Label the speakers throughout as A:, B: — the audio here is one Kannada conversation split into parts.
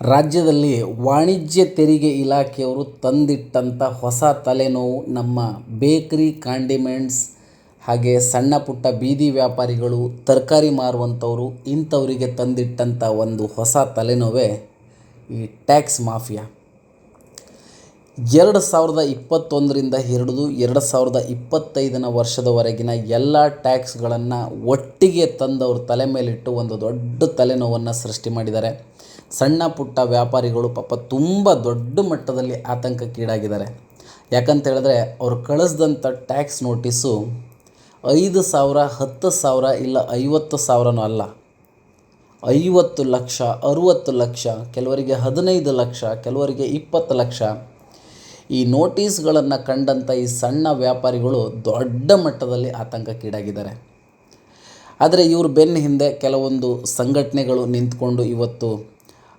A: ರಾಜ್ಯದಲ್ಲಿ ವಾಣಿಜ್ಯ ತೆರಿಗೆ ಇಲಾಖೆಯವರು ತಂದಿಟ್ಟಂಥ ಹೊಸ ತಲೆನೋವು ನಮ್ಮ ಬೇಕ್ರಿ, ಕಾಂಡಿಮೆಂಟ್ಸ್ ಹಾಗೆ ಸಣ್ಣ ಪುಟ್ಟ ಬೀದಿ ವ್ಯಾಪಾರಿಗಳು, ತರಕಾರಿ ಮಾರುವಂಥವರು ಇಂಥವರಿಗೆ ತಂದಿಟ್ಟಂಥ ಒಂದು ಹೊಸ ತಲೆನೋವೇ ಈ ಟ್ಯಾಕ್ಸ್ ಮಾಫಿಯಾ. ಎರಡು ಸಾವಿರದ ಇಪ್ಪತ್ತೊಂದರಿಂದ ಹಿಡಿದು ಎರಡು ಸಾವಿರದ ಇಪ್ಪತ್ತೈದನ ವರ್ಷದವರೆಗಿನ ಎಲ್ಲ ಟ್ಯಾಕ್ಸ್ಗಳನ್ನು ಒಟ್ಟಿಗೆ ತಂದವರು ತಲೆ ಮೇಲಿಟ್ಟು ಒಂದು ದೊಡ್ಡ ತಲೆನೋವನ್ನು ಸೃಷ್ಟಿ ಮಾಡಿದ್ದಾರೆ. ಸಣ್ಣ ಪುಟ್ಟ ವ್ಯಾಪಾರಿಗಳು ಪಾಪ ತುಂಬ ದೊಡ್ಡ ಮಟ್ಟದಲ್ಲಿ ಆತಂಕಕ್ಕೀಡಾಗಿದ್ದಾರೆ ಯಾಕಂತ ಹೇಳಿದ್ರೆ ಅವ್ರು ಕಳಿಸ್ದಂಥ ಟ್ಯಾಕ್ಸ್ ನೋಟಿಸು ಐದು ಸಾವಿರ, ಹತ್ತು ಸಾವಿರ ಇಲ್ಲ ಐವತ್ತು ಸಾವಿರನೂ ಅಲ್ಲ. ಐವತ್ತು ಲಕ್ಷ, ಅರುವತ್ತು ಲಕ್ಷ, ಕೆಲವರಿಗೆ ಹದಿನೈದು ಲಕ್ಷ, ಕೆಲವರಿಗೆ ಇಪ್ಪತ್ತು ಲಕ್ಷ. ಈ ನೋಟಿಸ್ಗಳನ್ನು ಕಂಡಂಥ ಈ ಸಣ್ಣ ವ್ಯಾಪಾರಿಗಳು ದೊಡ್ಡ ಮಟ್ಟದಲ್ಲಿ ಆತಂಕಕ್ಕೀಡಾಗಿದ್ದಾರೆ ಆದರೆ ಇವ್ರ ಬೆನ್ನ ಹಿಂದೆ ಕೆಲವೊಂದು ಸಂಘಟನೆಗಳು ನಿಂತ್ಕೊಂಡು ಇವತ್ತು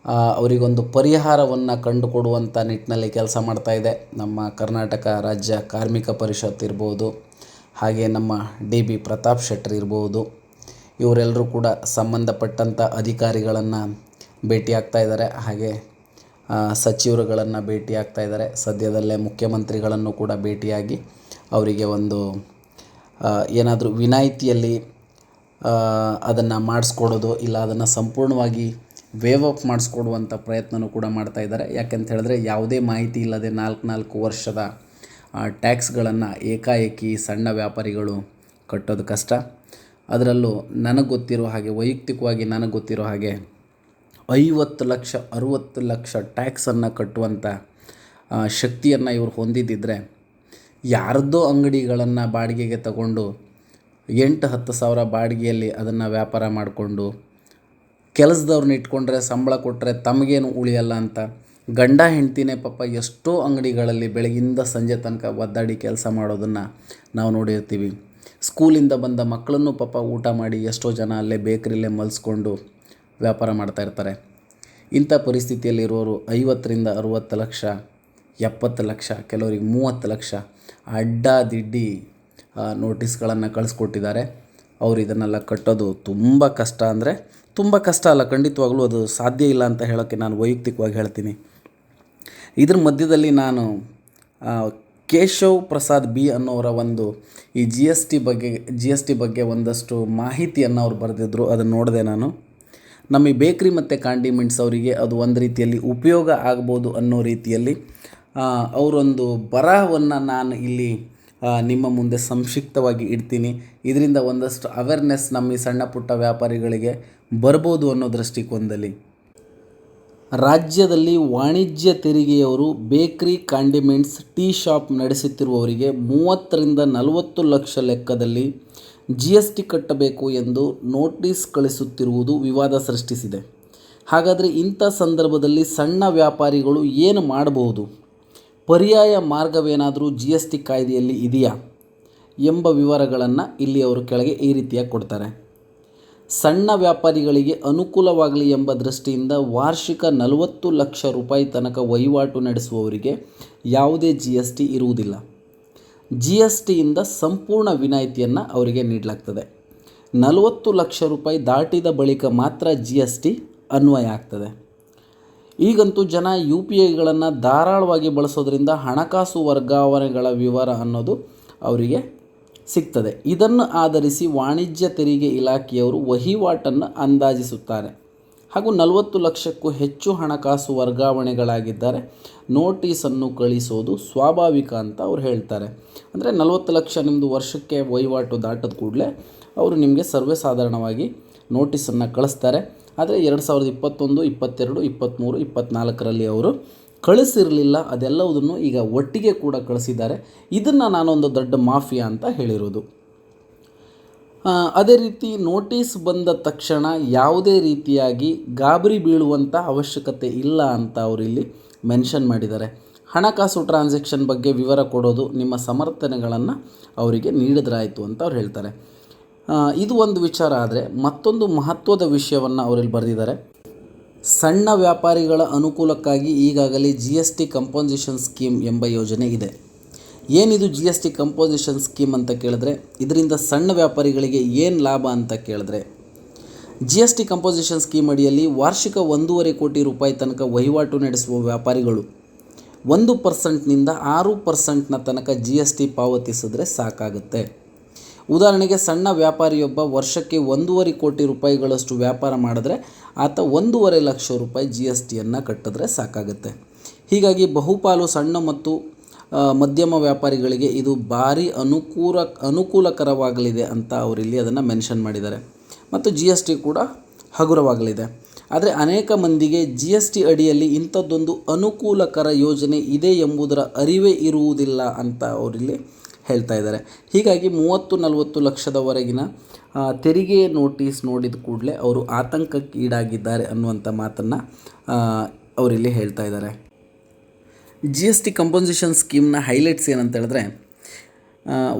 A: ಅವರಿಗೊಂದು ಪರಿಹಾರವನ್ನು ಕಂಡುಕೊಡುವಂಥ ನಿಟ್ಟಿನಲ್ಲಿ ಕೆಲಸ ಮಾಡ್ತಾ ಇದೆ. ನಮ್ಮ ಕರ್ನಾಟಕ ರಾಜ್ಯ ಕಾರ್ಮಿಕ ಪರಿಷತ್ ಇರ್ಬೋದು, ಹಾಗೆ ನಮ್ಮ ಡಿ ಬಿ ಪ್ರತಾಪ್ ಶೆಟ್ಟರ್ ಇರ್ಬೋದು, ಇವರೆಲ್ಲರೂ ಕೂಡ ಸಂಬಂಧಪಟ್ಟಂಥ ಅಧಿಕಾರಿಗಳನ್ನು ಭೇಟಿಯಾಗ್ತಾ ಇದ್ದಾರೆ. ಹಾಗೆ ಸಚಿವರುಗಳನ್ನು ಭೇಟಿಯಾಗ್ತಾ ಇದ್ದಾರೆ. ಸದ್ಯದಲ್ಲೇ ಮುಖ್ಯಮಂತ್ರಿಗಳನ್ನು ಕೂಡ ಭೇಟಿಯಾಗಿ ಅವರಿಗೆ ಒಂದು ಏನಾದರೂ ವಿನಾಯಿತಿಯಲ್ಲಿ ಅದನ್ನು ಮಾಡಿಸ್ಕೊಡೋದು, ಇಲ್ಲ ಅದನ್ನು ಸಂಪೂರ್ಣವಾಗಿ ವೇವ್ ಅಪ್ ಮಾಡಿಸ್ಕೊಡುವಂಥ ಪ್ರಯತ್ನನೂ ಕೂಡ ಮಾಡ್ತಾ ಇದ್ದಾರೆ. ಯಾಕೆಂತ ಹೇಳಿದ್ರೆ ಯಾವುದೇ ಮಾಹಿತಿ ಇಲ್ಲದೆ ನಾಲ್ಕು ನಾಲ್ಕು ವರ್ಷದ ಟ್ಯಾಕ್ಸ್ಗಳನ್ನು ಏಕಾಏಕಿ ಸಣ್ಣ ವ್ಯಾಪಾರಿಗಳು ಕಟ್ಟೋದು ಕಷ್ಟ. ಅದರಲ್ಲೂ ನನಗೆ ಗೊತ್ತಿರೋ ಹಾಗೆ, ವೈಯಕ್ತಿಕವಾಗಿ ನನಗೆ ಗೊತ್ತಿರೋ ಹಾಗೆ ಐವತ್ತು ಲಕ್ಷ, ಅರುವತ್ತು ಲಕ್ಷ ಟ್ಯಾಕ್ಸನ್ನು ಕಟ್ಟುವಂಥ ಶಕ್ತಿಯನ್ನು ಇವರು ಹೊಂದಿದ್ದಿದ್ರೆ ಯಾರದ್ದೋ ಅಂಗಡಿಗಳನ್ನು ಬಾಡಿಗೆಗೆ ತಗೊಂಡು ಎಂಟು ಹತ್ತು ಸಾವಿರ ಬಾಡಿಗೆಯಲ್ಲಿ ಅದನ್ನು ವ್ಯಾಪಾರ ಮಾಡಿಕೊಂಡು ಕೆಲಸದವ್ರನ್ನ ಇಟ್ಕೊಂಡ್ರೆ ಸಂಬಳ ಕೊಟ್ಟರೆ ತಮಗೇನು ಉಳಿಯಲ್ಲ ಅಂತ. ಗಂಡ ಹೆಂಡ್ತಿನೇ ಪಾಪ ಎಷ್ಟೋ ಅಂಗಡಿಗಳಲ್ಲಿ ಬೆಳಗಿಂದ ಸಂಜೆ ತನಕ ಒದ್ದಾಡಿ ಕೆಲಸ ಮಾಡೋದನ್ನು ನಾವು ನೋಡಿರ್ತೀವಿ. ಸ್ಕೂಲಿಂದ ಬಂದ ಮಕ್ಕಳನ್ನು ಪಾಪ ಊಟ ಮಾಡಿ ಎಷ್ಟೋ ಜನ ಅಲ್ಲೇ ಬೇಕರಿಲ್ಲೇ ಮಲ್ಸ್ಕೊಂಡು ವ್ಯಾಪಾರ ಮಾಡ್ತಾ ಇರ್ತಾರೆ. ಇಂಥ ಪರಿಸ್ಥಿತಿಯಲ್ಲಿರೋರು ಐವತ್ತರಿಂದ ಅರುವತ್ತು ಲಕ್ಷ, ಎಪ್ಪತ್ತು ಲಕ್ಷ, ಕೆಲವರಿಗೆ ಮೂವತ್ತು ಲಕ್ಷ ಅಡ್ಡಾದಿಡ್ಡಿ ನೋಟಿಸ್ಗಳನ್ನು ಕಳಿಸ್ಕೊಟ್ಟಿದ್ದಾರೆ. ಅವರು ಇದನ್ನೆಲ್ಲ ಕಟ್ಟೋದು ತುಂಬ ಕಷ್ಟ ಅಂದರೆ ತುಂಬ ಕಷ್ಟ ಅಲ್ಲ, ಖಂಡಿತವಾಗ್ಲೂ ಅದು ಸಾಧ್ಯ ಇಲ್ಲ ಅಂತ ಹೇಳೋಕ್ಕೆ ನಾನು ವೈಯಕ್ತಿಕವಾಗಿ ಹೇಳ್ತೀನಿ. ಇದ್ರ ಮಧ್ಯದಲ್ಲಿ ನಾನು ಕೇಶವ್ ಪ್ರಸಾದ್ ಬಿ ಅನ್ನೋರ ಒಂದು ಈ ಜಿ ಎಸ್ ಟಿ ಬಗ್ಗೆ ಜಿ ಎಸ್ ಟಿ ಬಗ್ಗೆ ಒಂದಷ್ಟು ಮಾಹಿತಿಯನ್ನು ಅವ್ರು ಬರೆದಿದ್ರು, ಅದನ್ನು ನೋಡಿದೆ ನಾನು. ನಮ್ಮ ಈ ಬೇಕ್ರಿ ಮತ್ತು ಕಾಂಡಿಮೆಂಟ್ಸ್ ಅವರಿಗೆ ಅದು ಒಂದು ರೀತಿಯಲ್ಲಿ ಉಪಯೋಗ ಆಗ್ಬೋದು ಅನ್ನೋ ರೀತಿಯಲ್ಲಿ ಅವರೊಂದು ಬರಹವನ್ನು ನಾನು ಇಲ್ಲಿ ನಿಮ್ಮ ಮುಂದೆ ಸಂಕ್ಷಿಪ್ತವಾಗಿ ಇಡ್ತೀನಿ. ಇದರಿಂದ ಒಂದಷ್ಟು ಅವೇರ್ನೆಸ್ ನಮ್ಮ ಈ ಸಣ್ಣ ಪುಟ್ಟ ವ್ಯಾಪಾರಿಗಳಿಗೆ ಬರ್ಬೋದು ಅನ್ನೋ ದೃಷ್ಟಿಕೋನದಲ್ಲಿ. ರಾಜ್ಯದಲ್ಲಿ ವಾಣಿಜ್ಯ ತೆರಿಗೆಯವರು ಬೇಕ್ರಿ ಕಾಂಡಿಮೆಂಟ್ಸ್ ಟೀ ಶಾಪ್ ನಡೆಸುತ್ತಿರುವವರಿಗೆ ಮೂವತ್ತರಿಂದ ನಲವತ್ತು ಲಕ್ಷ ಲೆಕ್ಕದಲ್ಲಿ ಜಿ ಎಸ್ ಟಿ ಕಟ್ಟಬೇಕು ಎಂದು ನೋಟಿಸ್ ಕಳಿಸುತ್ತಿರುವುದು ವಿವಾದ ಸೃಷ್ಟಿಸಿದೆ. ಹಾಗಾದರೆ ಇಂಥ ಸಂದರ್ಭದಲ್ಲಿ ಸಣ್ಣ ವ್ಯಾಪಾರಿಗಳು ಏನು ಮಾಡಬಹುದು? ಪರ್ಯಾಯ ಮಾರ್ಗವೇನಾದರೂ ಜಿ ಎಸ್ ಟಿ ಕಾಯ್ದೆಯಲ್ಲಿ ಇದೆಯಾ ಎಂಬ ವಿವರಗಳನ್ನು ಇಲ್ಲಿ ಅವರು ಕೆಳಗೆ ಈ ರೀತಿಯಾಗಿ ಕೊಡ್ತಾರೆ. ಸಣ್ಣ ವ್ಯಾಪಾರಿಗಳಿಗೆ ಅನುಕೂಲವಾಗಲಿ ಎಂಬ ದೃಷ್ಟಿಯಿಂದ ವಾರ್ಷಿಕ ನಲವತ್ತು ಲಕ್ಷ ರೂಪಾಯಿ ತನಕ ವಹಿವಾಟು ನಡೆಸುವವರಿಗೆ ಯಾವುದೇ ಜಿ ಎಸ್ ಟಿ ಇರುವುದಿಲ್ಲ. ಜಿ ಎಸ್ ಟಿಯಿಂದ ಸಂಪೂರ್ಣ ವಿನಾಯಿತಿಯನ್ನು ಅವರಿಗೆ ನೀಡಲಾಗ್ತದೆ. ನಲವತ್ತು ಲಕ್ಷ ರೂಪಾಯಿ ದಾಟಿದ ಬಳಿಕ ಮಾತ್ರ ಜಿ ಎಸ್ ಟಿ ಅನ್ವಯ ಆಗ್ತದೆ. ಈಗಂತೂ ಜನ ಯು ಪಿ ಐಗಳನ್ನು ಧಾರಾಳವಾಗಿ ಬಳಸೋದ್ರಿಂದ ಹಣಕಾಸು ವರ್ಗಾವಣೆಗಳ ವಿವರ ಅನ್ನೋದು ಅವರಿಗೆ ಸಿಗ್ತದೆ. ಇದನ್ನು ಆಧರಿಸಿ ವಾಣಿಜ್ಯ ತೆರಿಗೆ ಇಲಾಖೆಯವರು ವಹಿವಾಟನ್ನು ಅಂದಾಜಿಸುತ್ತಾರೆ. ಹಾಗೂ ನಲವತ್ತು ಲಕ್ಷಕ್ಕೂ ಹೆಚ್ಚು ಹಣಕಾಸು ವರ್ಗಾವಣೆಗಳಾಗಿದ್ದರೆ. ನೋಟಿಸನ್ನು ಕಳಿಸೋದು ಸ್ವಾಭಾವಿಕ ಅಂತ ಅವ್ರು ಹೇಳ್ತಾರೆ. ಅಂದರೆ ನಲವತ್ತು ಲಕ್ಷ ನಿಮ್ಮದು ವರ್ಷಕ್ಕೆ ವಹಿವಾಟು ದಾಟದ ಕೂಡಲೇ ಅವರು ನಿಮಗೆ ಸರ್ವೇಸಾಧಾರಣವಾಗಿ ನೋಟಿಸನ್ನು ಕಳಿಸ್ತಾರೆ. ಆದರೆ ಎರಡು ಸಾವಿರದ ಇಪ್ಪತ್ತೊಂದು, ಇಪ್ಪತ್ತೆರಡು, ಇಪ್ಪತ್ತ್ಮೂರು, ಇಪ್ಪತ್ತ್ನಾಲ್ಕರಲ್ಲಿ ಅವರು ಕಳಿಸಿರಲಿಲ್ಲ. ಅದೆಲ್ಲವುದನ್ನು ಈಗ ಒಟ್ಟಿಗೆ ಕೂಡ ಕಳಿಸಿದ್ದಾರೆ. ಇದನ್ನು ನಾನೊಂದು ದೊಡ್ಡ ಮಾಫಿಯಾ ಅಂತ ಹೇಳಿರೋದು. ಅದೇ ರೀತಿ ನೋಟಿಸ್ ಬಂದ ತಕ್ಷಣ ಯಾವುದೇ ರೀತಿಯಾಗಿ ಗಾಬರಿ ಬೀಳುವಂಥ ಅವಶ್ಯಕತೆ ಇಲ್ಲ ಅಂತ ಅವರಿಲ್ಲಿ ಮೆನ್ಷನ್ ಮಾಡಿದ್ದಾರೆ. ಹಣಕಾಸು ಟ್ರಾನ್ಸಾಕ್ಷನ್ ಬಗ್ಗೆ ವಿವರ ಕೊಡೋದು ನಿಮ್ಮ ಸಮರ್ಥನೆಗಳನ್ನು ಅವರಿಗೆ ನೀಡಿದ್ರಾಯಿತು ಅಂತ ಅವ್ರು ಹೇಳ್ತಾರೆ. ಇದು ಒಂದು ವಿಚಾರ ಆದರೆ ಮತ್ತೊಂದು ಮಹತ್ವದ ವಿಷಯವನ್ನು ಅವರಲ್ಲಿ ಬರೆದಿದ್ದಾರೆ. ಸಣ್ಣ ವ್ಯಾಪಾರಿಗಳ ಅನುಕೂಲಕ್ಕಾಗಿ ಈಗಾಗಲೇ G S T composition scheme ಎಂಬ ಯೋಜನೆ ಇದೆ. ಏನಿದು G S T composition scheme ಅಂತ ಕೇಳಿದ್ರೆ, ಇದರಿಂದ ಸಣ್ಣ ವ್ಯಾಪಾರಿಗಳಿಗೆ ಏನು ಲಾಭ ಅಂತ ಕೇಳಿದ್ರೆ G S T composition scheme ಅಡಿಯಲ್ಲಿ ವಾರ್ಷಿಕ ಒಂದೂವರೆ ಕೋಟಿ ರೂಪಾಯಿ ತನಕ ವಹಿವಾಟು ನಡೆಸುವ ವ್ಯಾಪಾರಿಗಳು ಒಂದು ಪರ್ಸೆಂಟ್ನಿಂದ ಆರು ಪರ್ಸೆಂಟ್ನ ತನಕ ಜಿ ಎಸ್ ಟಿ ಪಾವತಿಸಿದ್ರೆ ಸಾಕಾಗುತ್ತೆ. ಉದಾಹರಣೆಗೆ ಸಣ್ಣ ವ್ಯಾಪಾರಿಯೊಬ್ಬ ವರ್ಷಕ್ಕೆ ಒಂದೂವರೆ ಕೋಟಿ ರೂಪಾಯಿಗಳಷ್ಟು ವ್ಯಾಪಾರ ಮಾಡಿದ್ರೆ ಆತ ಒಂದೂವರೆ ಲಕ್ಷ ರೂಪಾಯಿ ಜಿ ಎಸ್ ಟಿಯನ್ನು ಕಟ್ಟಿದ್ರೆ ಸಾಕಾಗುತ್ತೆ. ಹೀಗಾಗಿ ಬಹುಪಾಲು ಸಣ್ಣ ಮತ್ತು ಮಧ್ಯಮ ವ್ಯಾಪಾರಿಗಳಿಗೆ ಇದು ಭಾರಿ ಅನುಕೂಲ, ಅನುಕೂಲಕರವಾಗಲಿದೆ ಅಂತ ಅವರಿಲ್ಲಿ ಅದನ್ನು ಮೆನ್ಷನ್ ಮಾಡಿದ್ದಾರೆ. ಮತ್ತು ಜಿ ಎಸ್ ಟಿ ಕೂಡ ಹಗುರವಾಗಲಿದೆ. ಆದರೆ ಅನೇಕ ಮಂದಿಗೆ ಜಿ ಎಸ್ ಟಿ ಅಡಿಯಲ್ಲಿ ಇಂಥದ್ದೊಂದು ಅನುಕೂಲಕರ ಯೋಜನೆ ಇದೆ ಎಂಬುದರ ಅರಿವೇ ಇರುವುದಿಲ್ಲ ಅಂತ ಅವರಿಲ್ಲಿ ಹೇಳ್ತಾ ಇದ್ದಾರೆ. ಹೀಗಾಗಿ ಮೂವತ್ತು ನಲವತ್ತು ಲಕ್ಷದವರೆಗಿನ ತೆರಿಗೆ ನೋಟಿಸ್ ನೋಡಿದ ಕೂಡಲೇ ಅವರು ಆತಂಕಕ್ಕೀಡಾಗಿದ್ದಾರೆ ಅನ್ನುವಂಥ ಮಾತನ್ನು ಅವರಿಲ್ಲಿ ಹೇಳ್ತಾ ಇದ್ದಾರೆ. ಜಿ ಎಸ್ ಟಿ ಕಂಪೋಸಿಷನ್ ಸ್ಕೀಮ್ನ ಹೈಲೈಟ್ಸ್ ಏನಂತ ಹೇಳಿದ್ರೆ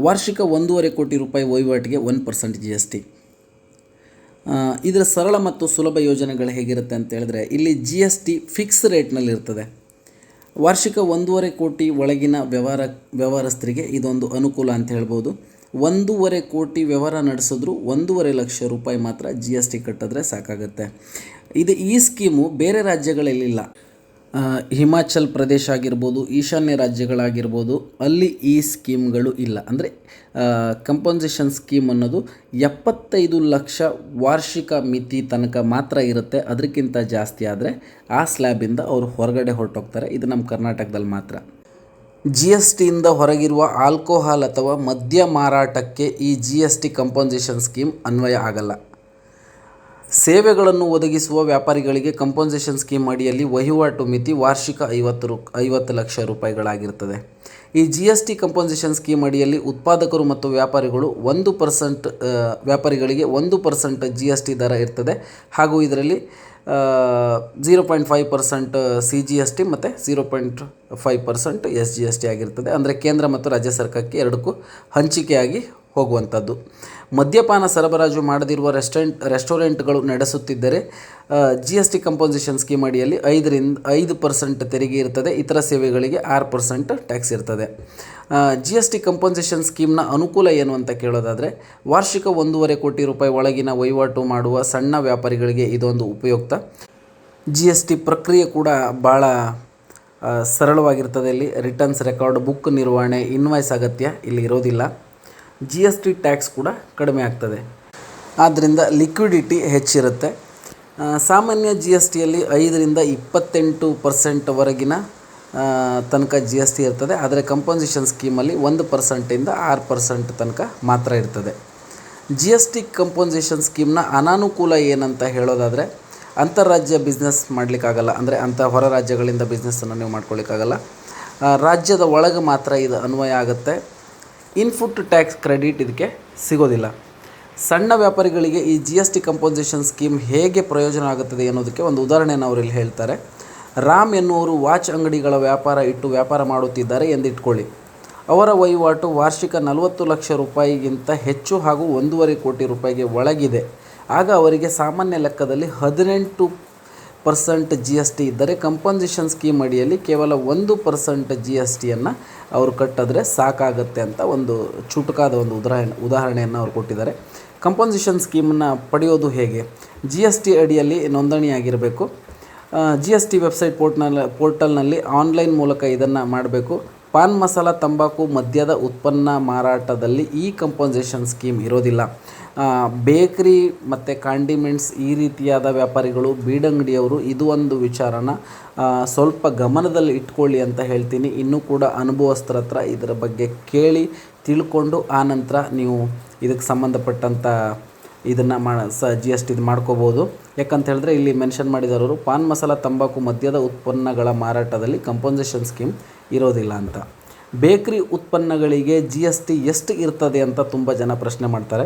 A: ವಾರ್ಷಿಕ ಒಂದೂವರೆ ಕೋಟಿ ರೂಪಾಯಿ ವಹಿವಾಟಿಗೆ one percent G S T ಇದರ ಸರಳ ಮತ್ತು ಸುಲಭ ಯೋಜನೆಗಳು ಹೇಗಿರುತ್ತೆ ಅಂತ ಹೇಳಿದ್ರೆ, ಇಲ್ಲಿ ಜಿ ಎಸ್ ಟಿ ಫಿಕ್ಸ್ ರೇಟ್ನಲ್ಲಿ ಇರ್ತದೆ ವಾರ್ಷಿಕ ಒಂದೂವರೆ ಕೋಟಿ ಒಳಗಿನ ವ್ಯವಹಾರ, ವ್ಯವಹಾರಸ್ಥರಿಗೆ ಇದೊಂದು ಅನುಕೂಲ ಅಂತ ಹೇಳ್ಬೋದು. ಒಂದೂವರೆ ಕೋಟಿ ವ್ಯವಹಾರ ನಡೆಸಿದ್ರು ಒಂದೂವರೆ ಲಕ್ಷ ರೂಪಾಯಿ ಮಾತ್ರ ಜಿ ಎಸ್ ಟಿ ಕಟ್ಟಿದ್ರೆ ಸಾಕಾಗುತ್ತೆ. ಇದು ಈ ಸ್ಕೀಮು ಬೇರೆ ರಾಜ್ಯಗಳಲ್ಲಿಲ್ಲ ಹಿಮಾಚಲ್ ಪ್ರದೇಶ ಆಗಿರ್ಬೋದು, ಈಶಾನ್ಯ ರಾಜ್ಯಗಳಾಗಿರ್ಬೋದು, ಅಲ್ಲಿ ಈ ಸ್ಕೀಮ್ಗಳು ಇಲ್ಲ. ಅಂದರೆ ಕಂಪನ್ಸೇಷನ್ ಸ್ಕೀಮ್ ಅನ್ನೋದು ಎಪ್ಪತ್ತೈದು ಲಕ್ಷ ವಾರ್ಷಿಕ ಮಿತಿ ತನಕ ಮಾತ್ರ ಇರುತ್ತೆ. ಅದಕ್ಕಿಂತ ಜಾಸ್ತಿ ಆದರೆ ಆ ಸ್ಲ್ಯಾಬಿಂದ ಅವರು ಹೊರಗಡೆ ಹೊರಟೋಗ್ತಾರೆ. ಇದು ನಮ್ಮ ಕರ್ನಾಟಕದಲ್ಲಿ ಮಾತ್ರ. ಜಿ ಎಸ್ ಟಿಯಿಂದ ಹೊರಗಿರುವ ಆಲ್ಕೋಹಾಲ್ ಅಥವಾ ಮದ್ಯ ಮಾರಾಟಕ್ಕೆ ಈ G S T compensation scheme ಅನ್ವಯ ಆಗಲ್ಲ. ಸೇವೆಗಳನ್ನು ಒದಗಿಸುವ ವ್ಯಾಪಾರಿಗಳಿಗೆ ಕಂಪನ್ಸೇಷನ್ ಸ್ಕೀಮ್ ಅಡಿಯಲ್ಲಿ ವಹಿವಾಟು ಮಿತಿ ವಾರ್ಷಿಕ ಐವತ್ತು ರು, ಐವತ್ತು ಲಕ್ಷ ರೂಪಾಯಿಗಳಾಗಿರ್ತದೆ ಈ G S T compensation scheme ಅಡಿಯಲ್ಲಿ ಉತ್ಪಾದಕರು ಮತ್ತು ವ್ಯಾಪಾರಿಗಳು ಒಂದು ಪರ್ಸೆಂಟ್ ವ್ಯಾಪಾರಿಗಳಿಗೆ ಒಂದು ಪರ್ಸೆಂಟ್ ಜಿ ಎಸ್ ಟಿ ದರ ಇರ್ತದೆ. ಹಾಗೂ ಇದರಲ್ಲಿ zero point five percent C G S T ಮತ್ತು zero point five percent S G S T ಆಗಿರ್ತದೆ. ಅಂದರೆ ಕೇಂದ್ರ ಮತ್ತು ರಾಜ್ಯ ಸರ್ಕಾರಕ್ಕೆ ಎರಡಕ್ಕೂ ಹಂಚಿಕೆಯಾಗಿ ಹೋಗುವಂಥದ್ದು. ಮದ್ಯಪಾನ ಸರಬರಾಜು ಮಾಡದಿರುವ ರೆಸ್ಟೋರೆಂಟ್, ರೆಸ್ಟೋರೆಂಟ್ಗಳು ನಡೆಸುತ್ತಿದ್ದರೆ G S T composition scheme ಅಡಿಯಲ್ಲಿ ಐದರಿಂದ, ಐದು ಪರ್ಸೆಂಟ್ ತೆರಿಗೆ ಇರ್ತದೆ. ಇತರ ಸೇವೆಗಳಿಗೆ ಆರು ಪರ್ಸೆಂಟ್ ಟ್ಯಾಕ್ಸ್ ಇರ್ತದೆ. ಜಿ ಎಸ್ ಟಿ ಕಂಪೋಸಿಷನ್ ಸ್ಕೀಮ್ನ ಅನುಕೂಲ ಏನು ಅಂತ ಕೇಳೋದಾದರೆ, ವಾರ್ಷಿಕ ಒಂದೂವರೆ ಕೋಟಿ ರೂಪಾಯಿ ಒಳಗಿನ ವಹಿವಾಟು ಮಾಡುವ ಸಣ್ಣ ವ್ಯಾಪಾರಿಗಳಿಗೆ ಇದೊಂದು ಉಪಯುಕ್ತ. ಜಿ ಎಸ್ ಟಿ ಪ್ರಕ್ರಿಯೆ ಕೂಡ ಭಾಳ ಸರಳವಾಗಿರ್ತದೆ. ಇಲ್ಲಿ ರಿಟರ್ನ್ಸ್ ರೆಕಾರ್ಡ್ ಬುಕ್ ನಿರ್ವಹಣೆ ಇನ್ವಾಯ್ಸ್ ಅಗತ್ಯ ಇಲ್ಲಿ ಇರೋದಿಲ್ಲ. ಜಿ ಎಸ್ ಟಿ ಟ್ಯಾಕ್ಸ್ ಕೂಡ ಕಡಿಮೆ ಆಗ್ತದೆ. ಆದ್ದರಿಂದ ಲಿಕ್ವಿಡಿಟಿ ಹೆಚ್ಚಿರುತ್ತೆ. ಸಾಮಾನ್ಯ ಜಿ ಎಸ್ ಟಿಯಲ್ಲಿ ಐದರಿಂದ ಇಪ್ಪತ್ತೆಂಟು ಪರ್ಸೆಂಟ್ವರೆಗಿನ ತನಕ ಜಿ ಎಸ್ ಟಿ ಇರ್ತದೆ. ಆದರೆ ಕಂಪೋಸಿಷನ್ ಸ್ಕೀಮಲ್ಲಿ ಒಂದು ಪರ್ಸೆಂಟಿಂದ ಆರು ಪರ್ಸೆಂಟ್ ತನಕ ಮಾತ್ರ ಇರ್ತದೆ. ಜಿ ಎಸ್ ಟಿ ಕಂಪೋಸಿಷನ್ ಸ್ಕೀಮ್ನ ಅನಾನುಕೂಲ ಏನಂತ ಹೇಳೋದಾದರೆ ಅಂತಾರಾಜ್ಯ ಬಿಸ್ನೆಸ್ ಮಾಡಲಿಕ್ಕಾಗಲ್ಲ. ಅಂದರೆ ಅಂಥ ಹೊರ ರಾಜ್ಯಗಳಿಂದ ಬಿಸ್ನೆಸ್ಸನ್ನು ನೀವು ಮಾಡ್ಕೊಳ್ಳಿಕ್ಕಾಗಲ್ಲ ರಾಜ್ಯದ ಒಳಗೆ ಮಾತ್ರ ಇದು ಅನ್ವಯ ಆಗುತ್ತೆ. ಇನ್ಫುಟ್ ಟ್ಯಾಕ್ಸ್ ಕ್ರೆಡಿಟ್ ಇದಕ್ಕೆ ಸಿಗೋದಿಲ್ಲ. ಸಣ್ಣ ವ್ಯಾಪಾರಿಗಳಿಗೆ ಈ G S T composition scheme ಹೇಗೆ ಪ್ರಯೋಜನ ಆಗುತ್ತದೆ ಅನ್ನೋದಕ್ಕೆ ಒಂದು ಉದಾಹರಣೆಯನ್ನು ಅವರು ಇಲ್ಲಿ ಹೇಳ್ತಾರೆ. ರಾಮ್ ಎನ್ನುವರು ವಾಚ್ ಅಂಗಡಿಗಳ ವ್ಯಾಪಾರ ಇಟ್ಟು ವ್ಯಾಪಾರ ಮಾಡುತ್ತಿದ್ದಾರೆ ಎಂದಿಟ್ಕೊಳ್ಳಿ. ಅವರ ವಹಿವಾಟು ವಾರ್ಷಿಕ ನಲವತ್ತು ಲಕ್ಷ ರೂಪಾಯಿಗಿಂತ ಹೆಚ್ಚು ಹಾಗೂ ಒಂದೂವರೆ ಕೋಟಿ ರೂಪಾಯಿಗೆ ಒಳಗಿದೆ. ಆಗ ಅವರಿಗೆ ಸಾಮಾನ್ಯ ಲೆಕ್ಕದಲ್ಲಿ ಹದಿನೆಂಟು ಪರ್ಸೆಂಟ್ ಜಿ ಎಸ್ ಟಿ ಇದ್ದರೆ ಕಂಪನ್ಸೇಷನ್ ಸ್ಕೀಮ್ ಅಡಿಯಲ್ಲಿ ಕೇವಲ ಒಂದು ಪರ್ಸೆಂಟ್ ಜಿ ಎಸ್ ಟಿಯನ್ನು ಅವರು ಕಟ್ಟಿದ್ರೆ ಸಾಕಾಗುತ್ತೆ ಅಂತ ಒಂದು ಚುಟುಕಾದ ಒಂದು ಉದಾಹರಣೆ, ಉದಾಹರಣೆಯನ್ನು ಅವರು ಕೊಟ್ಟಿದ್ದಾರೆ. ಕಂಪನ್ಸೇಷನ್ ಸ್ಕೀಮನ್ನು ಪಡೆಯೋದು ಹೇಗೆ? ಜಿ ಎಸ್ ಟಿ ಅಡಿಯಲ್ಲಿ ನೋಂದಣಿಯಾಗಿರಬೇಕು ಜಿ ಎಸ್ ಟಿ ವೆಬ್ಸೈಟ್ ಪೋರ್ಟ್ನಲ್ಲಿ ಪೋರ್ಟಲ್ನಲ್ಲಿ ಆನ್ಲೈನ್ ಮೂಲಕ ಇದನ್ನು ಮಾಡಬೇಕು. ಪಾನ್ ಮಸಾಲ ತಂಬಾಕು ಮದ್ಯದ ಉತ್ಪನ್ನ ಮಾರಾಟದಲ್ಲಿ ಈ ಕಂಪನ್ಸೇಷನ್ ಸ್ಕೀಮ್ ಇರೋದಿಲ್ಲ. ಬೇಕ್ರಿ ಮತ್ತು ಕಾಂಡಿಮೆಂಟ್ಸ್ ಈ ರೀತಿಯಾದ ವ್ಯಾಪಾರಿಗಳು ಬೀಡಂಗಡಿಯವರು ಇದು ಒಂದು ವಿಚಾರನ ಸ್ವಲ್ಪ ಗಮನದಲ್ಲಿ ಇಟ್ಕೊಳ್ಳಿ ಅಂತ ಹೇಳ್ತೀನಿ. ಇನ್ನೂ ಕೂಡ ಅನುಭವಸ್ಥರ ಹತ್ರ ಇದರ ಬಗ್ಗೆ ಕೇಳಿ ತಿಳ್ಕೊಂಡು ಆನಂತರ ನೀವು ಇದಕ್ಕೆ ಸಂಬಂಧಪಟ್ಟಂಥ ಇದನ್ನು ಮಾ ಸ ಜಿ ಎಸ್ ಟಿದು ಮಾಡ್ಕೋಬೋದು. ಯಾಕಂತ ಹೇಳಿದ್ರೆ ಇಲ್ಲಿ ಮೆನ್ಷನ್ ಮಾಡಿದವರು ಪಾನ್ ಮಸಾಲ ತಂಬಾಕು ಮದ್ಯದ ಉತ್ಪನ್ನಗಳ ಮಾರಾಟದಲ್ಲಿ ಕಂಪನ್ಸೇಷನ್ ಸ್ಕೀಮ್ ಇರೋದಿಲ್ಲ ಅಂತ. ಬೇಕ್ರಿ ಉತ್ಪನ್ನಗಳಿಗೆ ಜಿ ಎಸ್ ಟಿ ಎಷ್ಟು ಇರ್ತದೆ ಅಂತ ತುಂಬ ಜನ ಪ್ರಶ್ನೆ ಮಾಡ್ತಾರೆ.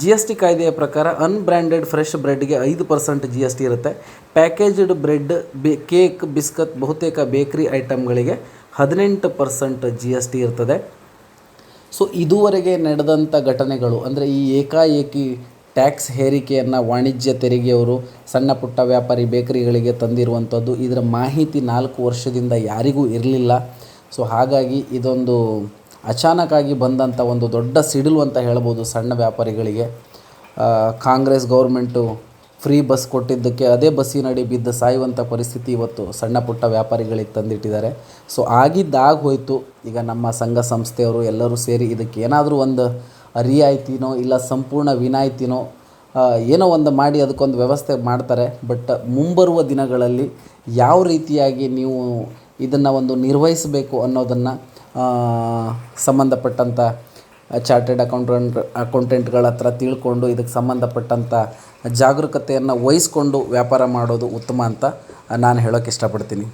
A: ಜಿ ಎಸ್ ಟಿ ಕಾಯ್ದೆಯ ಪ್ರಕಾರ ಅನ್ಬ್ರ್ಯಾಂಡೆಡ್ ಫ್ರೆಶ್ ಬ್ರೆಡ್ಗೆ ಐದು ಪರ್ಸೆಂಟ್ ಜಿ ಎಸ್ ಟಿ ಇರುತ್ತೆ. ಪ್ಯಾಕೇಜ್ಡ್ ಬ್ರೆಡ್ ಬೇ ಕೇಕ್ ಬಿಸ್ಕತ್ ಬಹುತೇಕ ಬೇಕ್ರಿ ಐಟಮ್ಗಳಿಗೆ ಹದಿನೆಂಟು ಪರ್ಸೆಂಟ್ ಜಿ ಎಸ್ ಟಿ ಇರ್ತದೆ. ಸೊ ಇದುವರೆಗೆ ನಡೆದಂಥ ಘಟನೆಗಳು, ಅಂದರೆ ಈ ಏಕಾಏಕಿ ಟ್ಯಾಕ್ಸ್ ಹೇರಿಕೆಯನ್ನು ವಾಣಿಜ್ಯ ತೆರಿಗೆಯವರು, ಸಣ್ಣ ಪುಟ್ಟ ವ್ಯಾಪಾರಿ ಬೇಕರಿಗಳಿಗೆ ತಂದಿರುವಂಥದ್ದು ಇದರ ಮಾಹಿತಿ ನಾಲ್ಕು ವರ್ಷದಿಂದ ಯಾರಿಗೂ ಇರಲಿಲ್ಲ. ಸೊ ಹಾಗಾಗಿ ಇದೊಂದು ಅಚಾನಕ್ಕಾಗಿ ಬಂದಂಥ ಒಂದು ದೊಡ್ಡ ಸಿಡಿಲು ಅಂತ ಹೇಳ್ಬೋದು ಸಣ್ಣ ವ್ಯಾಪಾರಿಗಳಿಗೆ. ಕಾಂಗ್ರೆಸ್ ಗೌರ್ಮೆಂಟು ಫ್ರೀ ಬಸ್ ಕೊಟ್ಟಿದ್ದಕ್ಕೆ ಅದೇ ಬಸ್ಸಿನಡಿ ಬಿದ್ದು ಸಾಯುವಂಥ ಪರಿಸ್ಥಿತಿ ಇವತ್ತು ಸಣ್ಣ ಪುಟ್ಟ ವ್ಯಾಪಾರಿಗಳಿಗೆ ತಂದಿಟ್ಟಿದ್ದಾರೆ. ಸೊ ಆಗಿದ್ದಾಗ ಹೋಯಿತು. ಈಗ ನಮ್ಮ ಸಂಘ ಸಂಸ್ಥೆಯವರು ಎಲ್ಲರೂ ಸೇರಿ ಇದಕ್ಕೆ ಏನಾದರೂ ಒಂದು ರಿಯಾಯಿತಿನೋ ಇಲ್ಲ ಸಂಪೂರ್ಣ ವಿನಾಯಿತಿನೋ ಏನೋ ಒಂದು ಮಾಡಿ ಅದಕ್ಕೊಂದು ವ್ಯವಸ್ಥೆ ಮಾಡ್ತಾರೆ. ಬಟ್ ಮುಂಬರುವ ದಿನಗಳಲ್ಲಿ ಯಾವ ರೀತಿಯಾಗಿ ನೀವು ಇದನ್ನು ಒಂದು ನಿರ್ವಹಿಸಬೇಕು ಅನ್ನೋದನ್ನು ಸಂಬಂಧಪಟ್ಟಂಥ ಚಾರ್ಟೆಡ್ ಅಕೌಂಟೆಂಟ್, ಅಕೌಂಟೆಂಟ್ಗಳ ಹತ್ರ ತಿಳ್ಕೊಂಡು ಇದಕ್ಕೆ ಸಂಬಂಧಪಟ್ಟಂಥ ಜಾಗರೂಕತೆಯನ್ನು ವಹಿಸ್ಕೊಂಡು ವ್ಯಾಪಾರ ಮಾಡೋದು ಉತ್ತಮ ಅಂತ ನಾನು ಹೇಳೋಕ್ಕೆ ಇಷ್ಟಪಡ್ತೀನಿ.